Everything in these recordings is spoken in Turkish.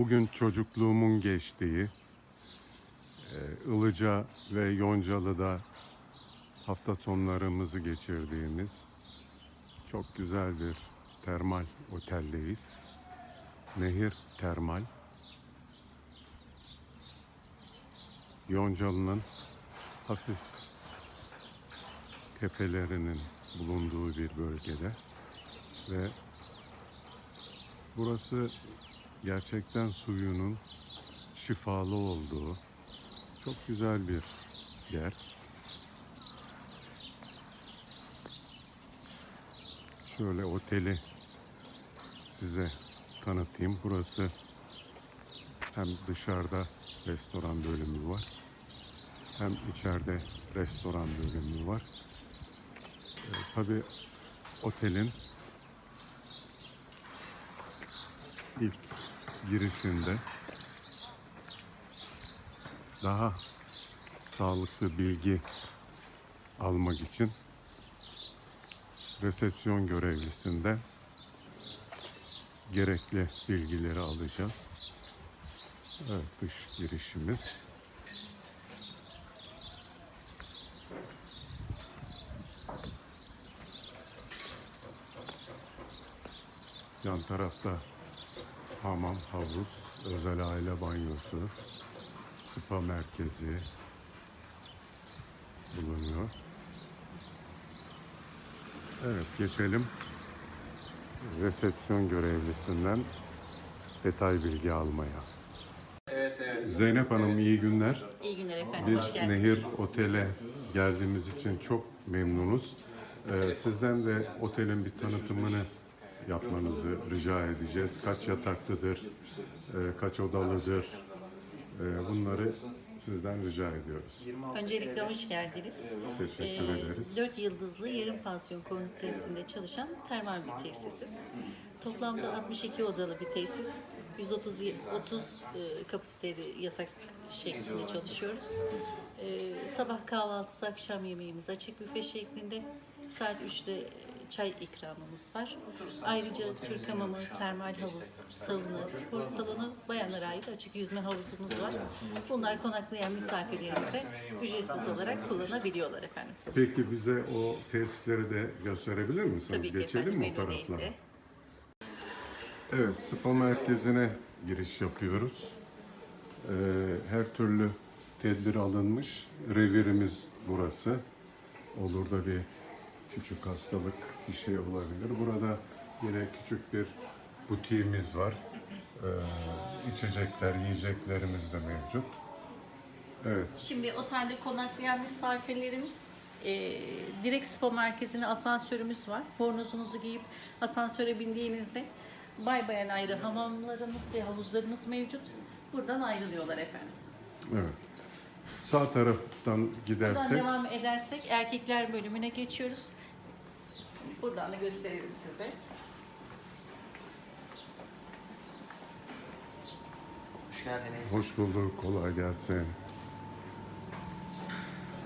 Bugün çocukluğumun geçtiği e, Ilıca ve Yoncalı'da hafta sonlarımızı geçirdiğimiz çok güzel bir termal oteldeyiz. Nehir Termal. Yoncalı'nın hafif tepelerinin bulunduğu bir bölgede ve burası gerçekten suyunun şifalı olduğu çok güzel bir yer. Şöyle oteli size tanıtayım. Burası hem dışarıda restoran bölümü var hem içeride restoran bölümü var. Ee, tabii otelin ilk girişinde daha sağlıklı bilgi almak için resepsiyon görevlisinden gerekli bilgileri alacağız. Evet dış girişimiz. Yan tarafta hamam, havuz, özel aile banyosu, spa merkezi bulunuyor. Evet geçelim resepsiyon görevlisinden detay bilgi almaya. Zeynep Hanım iyi günler. İyi günler efendim, hoş Biz geldiniz. Nehir Otel'e geldiğimiz için çok memnunuz. Ee, sizden de otelin bir tanıtımını yapmanızı rica edeceğiz. Kaç yataklıdır, e, kaç odalıdır, e, bunları sizden rica ediyoruz. Öncelikle hoş geldiniz. Teşekkür ederiz. 4 yıldızlı yarım pansiyon konseptinde çalışan termal bir tesisiz. Toplamda 62 odalı bir tesis. 130 y- 30 e, kapasiteli yatak şeklinde çalışıyoruz. E, sabah kahvaltısı, akşam yemeğimiz açık büfe şeklinde. Saat 3'te çay ikramımız var. Ayrıca Türk hamamı, termal havuz, sauna, spor salonu, bayanlara ait açık yüzme havuzumuz var. Bunlar konaklayan misafirlerimize ücretsiz olarak kullanabiliyorlar efendim. Peki bize o tesisleri de gösterebilir misiniz? Tabii ki Geçelim efendim, mi o taraflara? memnuniyetle. Evet, spa merkezine giriş yapıyoruz. Ee, her türlü tedbir alınmış. Revirimiz burası. Olur da bir küçük hastalık bir şey olabilir. Burada yine küçük bir butiğimiz var. Ee, içecekler, yiyeceklerimiz de mevcut. Evet, Şimdi otelde konaklayan misafirlerimiz e, direkt spa merkezine asansörümüz var. Bornozunuzu giyip asansöre bindiğinizde bay bayan ayrı hamamlarımız ve havuzlarımız mevcut. Buradan ayrılıyorlar efendim. evet. Sağ taraftan Buradan gidersek, devam edersek erkekler bölümüne geçiyoruz. Buradan da gösterelim size. Hoş geldiniz. hoş bulduk, kolay gelsin.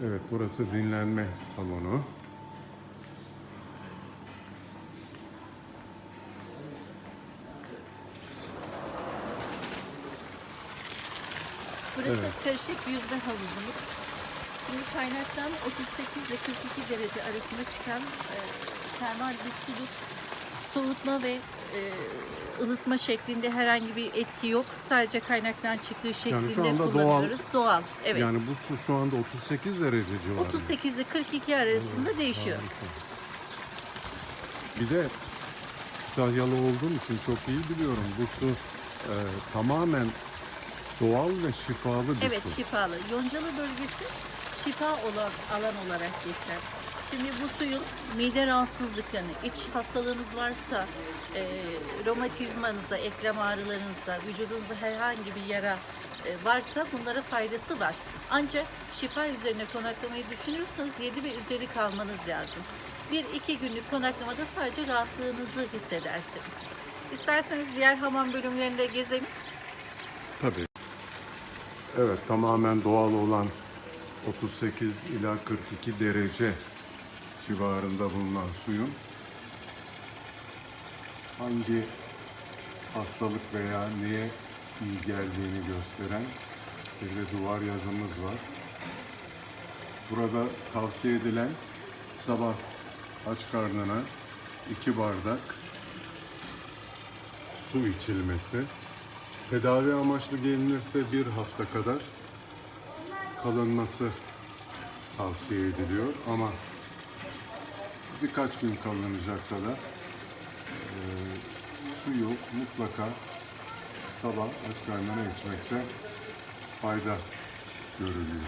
Evet, burası dinlenme salonu. Burası karışık yüzme havuzumuz. Şimdi kaynaktan 38 ile 42 derece arasında çıkan e, termal suluk soğutma ve e, ılıtma şeklinde herhangi bir etki yok. Sadece kaynaktan çıktığı şeklinde anda doğal. kullanıyoruz. Doğal. Evet. Yani bu su şu anda 38 derece civarında. 38 ile 42 arasında değişiyor. Harika. Bir de Kütahyalı olduğum için çok iyi biliyorum. Bu su e, tamamen doğal ve şifalı bir Evet su. şifalı. Yoncalı bölgesi şifa olan alan olarak geçer. Şimdi bu suyun mide rahatsızlıklarını, iç hastalığınız varsa, e, romatizmanıza, eklem ağrılarınıza, vücudunuzda herhangi bir yara e, varsa bunlara faydası var. Ancak şifa üzerine konaklamayı düşünüyorsanız 7 ve üzeri kalmanız lazım. Bir iki günlük konaklamada sadece rahatlığınızı hissedersiniz. İsterseniz diğer hamam bölümlerinde gezelim. Tabii. Evet tamamen doğal olan 38 ila 42 derece civarında bulunan suyun hangi hastalık veya neye iyi geldiğini gösteren bir de duvar yazımız var. Burada tavsiye edilen sabah aç karnına iki bardak su içilmesi. Tedavi amaçlı gelinirse bir hafta kadar kalınması tavsiye ediliyor ama birkaç gün kalınacaksa da e, su yok mutlaka sabah aç karnına içmekte fayda görülüyor.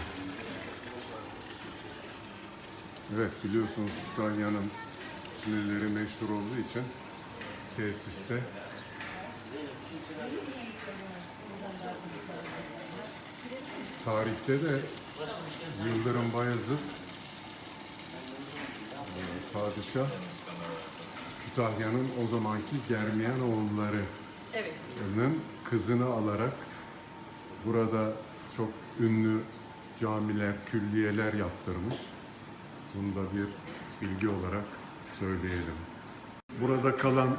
Evet biliyorsunuz Kütahya'nın sinirleri meşhur olduğu için tesiste tarihte de Yıldırım Bayezid padişah Kütahya'nın o zamanki Germiyan oğulları Evet. Kızını alarak burada çok ünlü camiler, külliyeler yaptırmış. Bunu da bir bilgi olarak söyleyelim. Burada kalan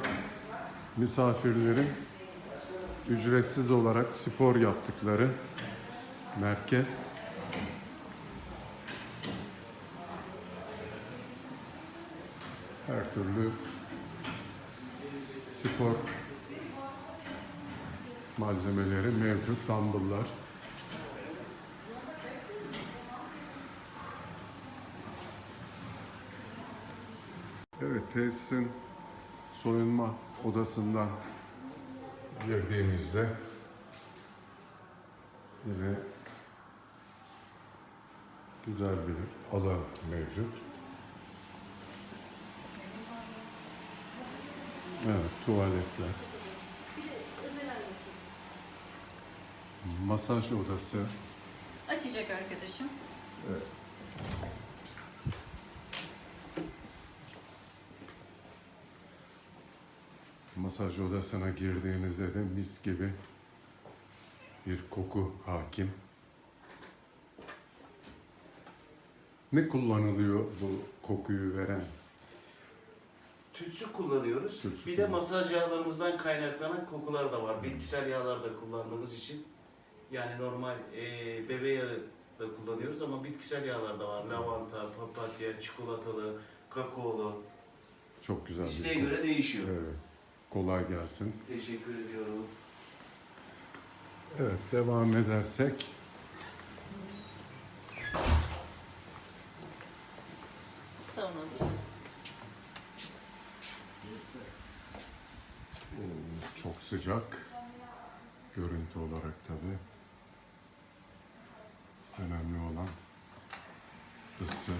misafirlerin ücretsiz olarak spor yaptıkları merkez. Her türlü spor malzemeleri mevcut. Dumbbell'lar. Evet, tesisin soyunma odasından girdiğimizde yine güzel bir alan mevcut. Evet, tuvaletler. Masaj odası. Açacak arkadaşım. Masaj odasına girdiğinizde de mis gibi bir koku hakim. Ne kullanılıyor bu kokuyu veren? Tütsü kullanıyoruz. Tütsü bir de kullan- masaj yağlarımızdan kaynaklanan kokular da var. Bitkisel yağlar da kullandığımız için. Yani normal e, bebe yağı da kullanıyoruz ama bitkisel yağlar da var. Lavanta, papatya, çikolatalı, kakaolu. Çok güzel bir İsteğe koku. göre değişiyor. Evet. Kolay gelsin. Teşekkür ediyorum. Evet, devam edersek. Saunamız. Çok sıcak. Görüntü olarak tabi. Önemli olan ısı.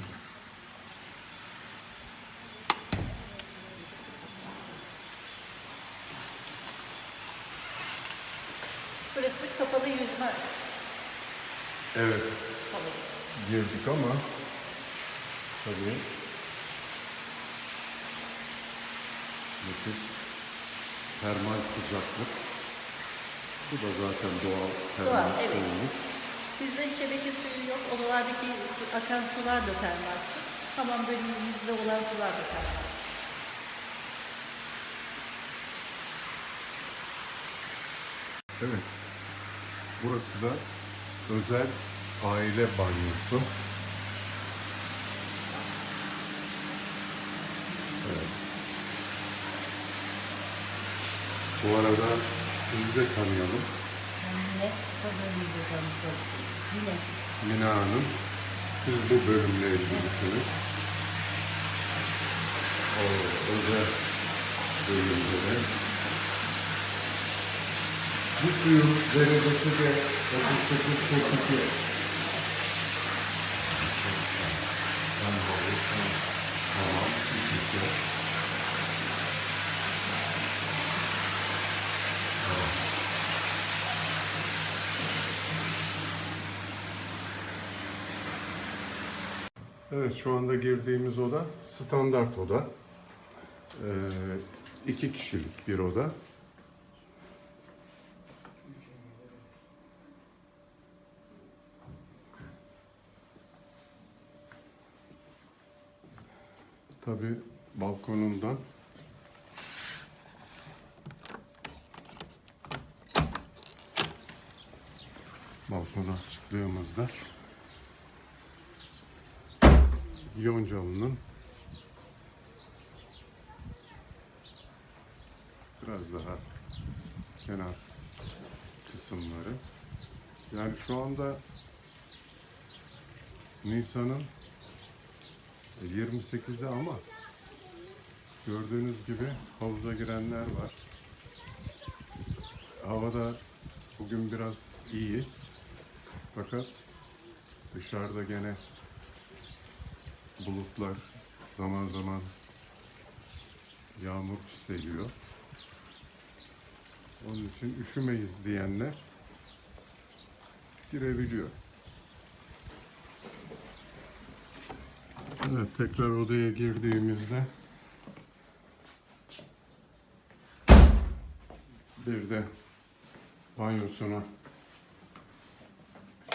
Burası kapalı yüzme Evet, girdik ama tabii müthiş termal sıcaklık. Bu da zaten doğal termal Doğal, evet. suyumuz. Bizde şebeke suyu yok. Odalardaki su, akan sular da termal su. Hamam bölümümüzde olan sular da termal. Evet. Burası da özel aile banyosu. Bu arada sizi de tanıyalım. Yine sıfırlarımızı tanıtacağız. Yine Mina Hanım, siz bu bölümle ilgilisiniz. O özel bölümde de. Bu suyun derecesi de 38-42. Tamam, iki Evet şu anda girdiğimiz oda standart oda. Ee, iki kişilik bir oda. Tabi balkonundan balkona çıktığımızda Yoncalı'nın biraz daha kenar kısımları. Yani şu anda Nisan'ın 28'i ama gördüğünüz gibi havuza girenler var. Havada bugün biraz iyi. Fakat dışarıda gene bulutlar zaman zaman yağmur çiseliyor. Onun için üşümeyiz diyenler girebiliyor. Evet tekrar odaya girdiğimizde bir de banyosuna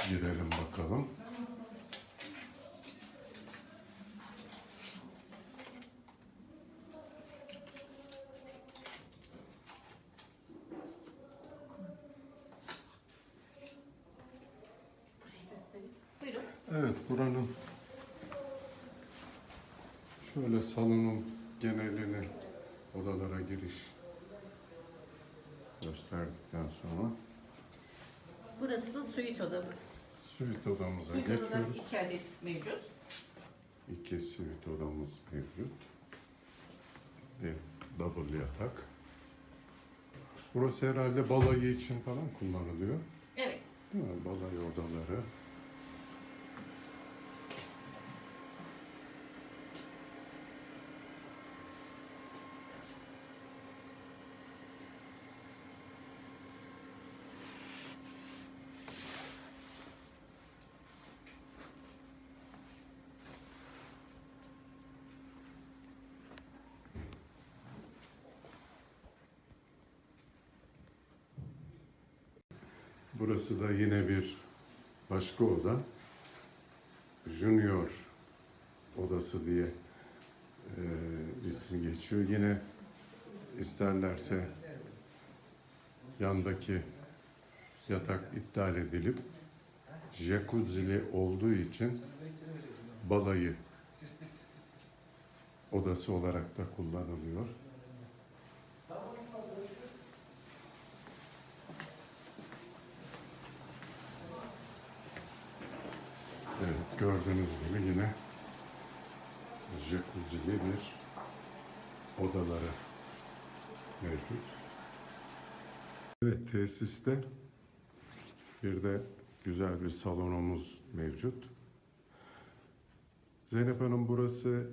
girelim bakalım. Şöyle salonun genelini odalara giriş gösterdikten sonra Burası da suite odamız. suite odamıza Suite odada geçiyoruz. iki adet mevcut. İki suite odamız mevcut. Bir double yatak. Burası herhalde balayı için falan kullanılıyor. Evet. Değil mi? Balayı odaları. Burası da yine bir başka oda. Junior odası diye e, ismi geçiyor. Yine isterlerse yandaki yatak iptal edilip jacuzzi'li olduğu için balayı odası olarak da kullanılıyor. Evet, gördüğünüz gibi yine jacuzzi'li bir odaları mevcut. Evet, tesiste bir de güzel bir salonumuz mevcut. Zeynep Hanım burası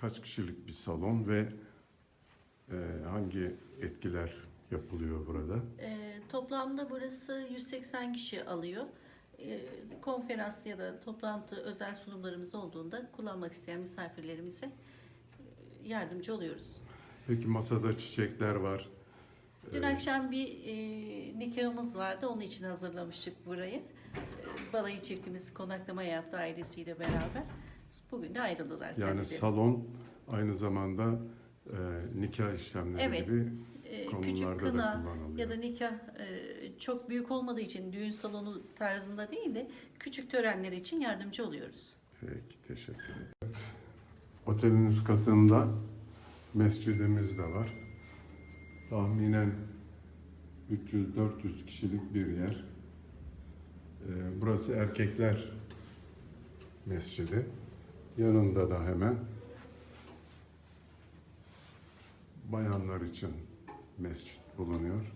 kaç kişilik bir salon ve e, hangi etkiler yapılıyor burada? Ee, toplamda burası 180 kişi alıyor. Ee, konferans ya da toplantı özel sunumlarımız olduğunda kullanmak isteyen misafirlerimize e, yardımcı oluyoruz. Peki masada çiçekler var. Dün Ee, akşam bir e, nikahımız vardı. Onun için hazırlamıştık burayı. E, balayı çiftimiz konaklama yaptı ailesiyle beraber. Bugün de ayrıldılar Yani kendileri. salon aynı zamanda e, nikah işlemleri Evet. gibi E, konularda küçük da kına kullanılıyor. ya da nikah e, çok büyük olmadığı için düğün salonu tarzında değil de küçük törenler için yardımcı oluyoruz. Peki, teşekkür ederim. Evet. Otelin üst katında mescidimiz de var. Tahminen 300-400 kişilik bir yer. Ee, burası erkekler mescidi. Yanında da hemen bayanlar için mescit bulunuyor.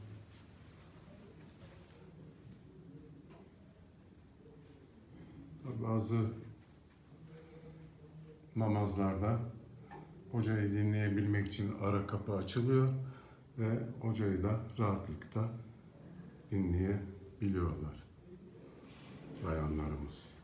Bazı namazlarda hocayı dinleyebilmek için ara kapı açılıyor ve hocayı da rahatlıkla dinleyebiliyorlar bayanlarımız.